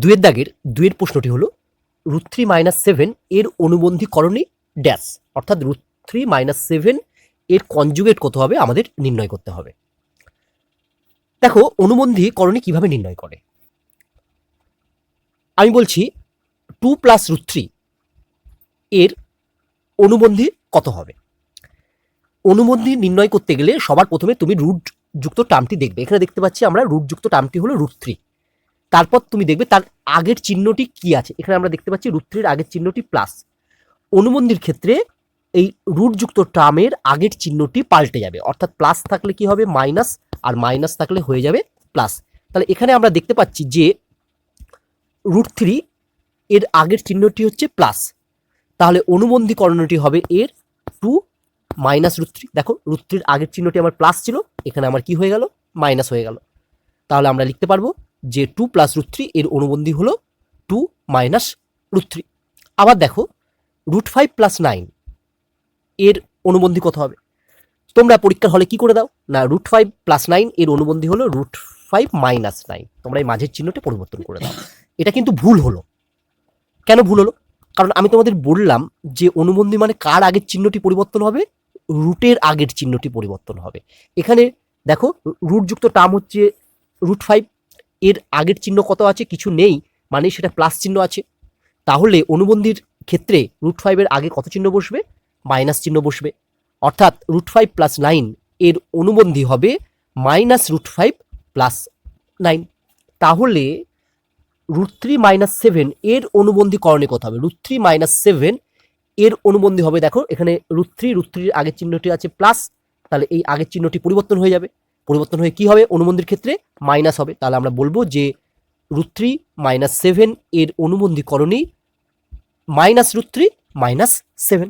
দুয়ের দাগের দুয়ের প্রশ্নটি হলো, রুট থ্রি মাইনাস সেভেন এর অনুবন্ধীকরণে ড্যাশ অর্থাৎ রুট থ্রি মাইনাস সেভেন এর কনজুগেট কত হবে? আমাদের নির্ণয় করতে হবে। দেখো অনুবন্ধীকরণে কীভাবে নির্ণয় করে? আমি বলছি টু প্লাস রুট থ্রি এর অনুবন্ধী কত হবে? অনুবন্ধী নির্ণয় করতে গেলে সবার প্রথমে তুমি রুট যুক্ত টার্মটি দেখবে। এখানে দেখতে পাচ্ছি আমরা রুট যুক্ত টার্মটি হলো রুট থ্রি। তারপর তুমি দেখবে তার আগের চিহ্নটি কি আছে? এখানে আমরা দেখতে পাচ্ছি রুট থ্রির আগের চিহ্নটি প্লাস অনুবন্ধীর ক্ষেত্রে এই রুট যুক্ত টার্মের আগের চিহ্নটি পাল্টে যাবে। অর্থাৎ প্লাস থাকলে কি হবে? মাইনাস আর মাইনাস থাকলে হয়ে যাবে প্লাস তাহলে এখানে আমরা দেখতে পাচ্ছি যে রুট থ্রি এর আগের চিহ্নটি হচ্ছে প্লাস তাহলে অনুবন্ধীকরণটি হবে এর টু মাইনাস রুট থ্রি দেখো রুট থ্রির আগের চিহ্নটি আমার প্লাস ছিল। এখানে আমার কি হয়ে গেল? মাইনাস হয়ে গেল। তাহলে আমরা লিখতে পারব যে টু প্লাস রুট থ্রি এর অনুবন্ধী হলো টু মাইনাস রুট থ্রি আবার দেখো রুট ফাইভ প্লাস নাইন এর অনুবন্ধী কত হবে? তোমরা পরীক্ষার হলে কি করে দাও? না রুট ফাইভ প্লাস নাইন এর অনুবন্ধী হলো রুট ফাইভ মাইনাস নাইন তোমরা এই মাঝের চিহ্নটা পরিবর্তন করে দাও। এটা কিন্তু ভুল হলো। কেন ভুল হলো? কারণ আমি তোমাদের বললাম যে অনুবন্ধী মানে কার আগের চিহ্নটি পরিবর্তন হবে? রুটের আগের চিহ্নটি পরিবর্তন হবে। এখানে দেখো রুটযুক্ত টার্ম হচ্ছে রুট ফাইভ এর আগের চিহ্ন কত আছে? কিছু নেই। মানে সেটা প্লাস চিহ্ন আছে। তাহলে অনুবন্ধীর ক্ষেত্রে রুট ফাইভের আগে কত চিহ্ন বসবে? মাইনাস চিহ্ন বসবে। অর্থাৎ রুট ফাইভ প্লাস নাইন এর অনুবন্ধী হবে minus root five plus nine তাহলে রুট থ্রি মাইনাস সেভেন এর অনুবন্ধী করণে কত হবে? রুট থ্রি মাইনাস সেভেন এর অনুবন্ধী হবে। দেখো, এখানে রুট থ্রি রুট থ্রির আগের চিহ্নটি আছে প্লাস তাহলে এই আগের চিহ্নটি পরিবর্তন হয়ে যাবে। পরিবর্তন হয়ে কি হবে? অনুবন্ধীর ক্ষেত্রে মাইনাস হবে। তাহলে আমরা বলব যে রুট থ্রি মাইনাস সেভেন এর অনুবন্ধীকরণই minus root three minus seven